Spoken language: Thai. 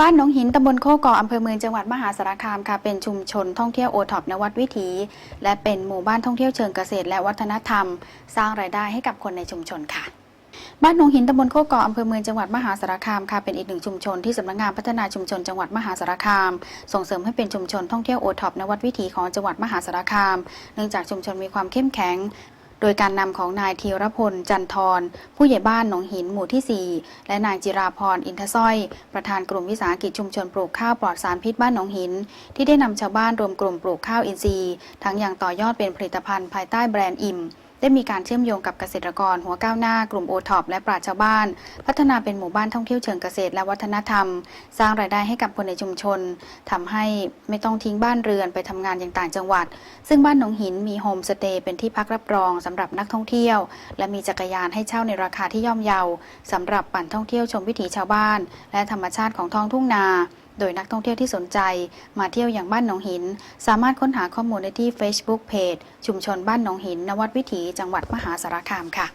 บ้านหนองหินตำบลโคกออำเภอเมืองจังหวัดมหาสารคามค่ะ เป็นชุมชนท่องเที่ยวโอท็อปนวัดวิถี และเป็นหมู่บ้านท่องเที่ยวเชิงเกษตร และวัฒนธรรม สร้างรายได้ให้กับคนในชุมชนค่ะบ้านหนองหินตำบลโคกออำเภอเมืองจังหวัดมหาสารคามค่ะเป็นอีกหนึ่งชุมชนที่สำนักงานพัฒนาชุมชนจังหวัดมหาสารคาม ส่งเสริมให้เป็นชุมชนท่องเที่ยวโอท็อปนวัดวิถีของจังหวัดมหาสารคาม เนื่องจากชุมชนมีความเข้มแข็ง โดยการนำของนายธีรพล จันทร ผู้ใหญ่บ้านหนองหินหมู่ที่ 4 และนายจิราพรอินทสร้อย ประธานกลุ่มวิสาหกิจชุมชนปลูกข้าวปลอดสารพิษบ้านหนองหิน ที่ได้นำชาวบ้านรวมกลุ่มปลูกข้าวอินทรีย์ ทั้งอย่างต่อยอดเป็นผลิตภัณฑ์ภายใต้แบรนด์อิ่ม ได้มีการเชื่อมโยงกับเกษตรกรหัวก้าวหน้ากลุ่มโอท็อปและปราชญ์ชาวบ้าน พัฒนาเป็นหมู่บ้านท่องเที่ยวเชิงเกษตรและวัฒนธรรม สร้างรายได้ให้กับคนในชุมชนทำให้ไม่ต้องทิ้งบ้านเรือนไปทำงานอย่างต่างจังหวัด ซึ่งบ้านหนองหินมีโฮมสเตย์เป็นที่พักรับรองสำหรับนักท่องเที่ยว และมีจักรยานให้เช่าในราคาที่ย่อมเยาสำหรับปั่นท่องเที่ยวชมวิถีชาวบ้าน และธรรมชาติของท้องทุ่งนา โดยนักท่องเที่ยวที่สนใจ มาเที่ยวอย่างบ้านหนองหิน สามารถค้นหาข้อมูลได้ที่ Facebook Page ชุมชนบ้านหนองหิน นวัดวิถีจังหวัดมหาสารคามค่ะ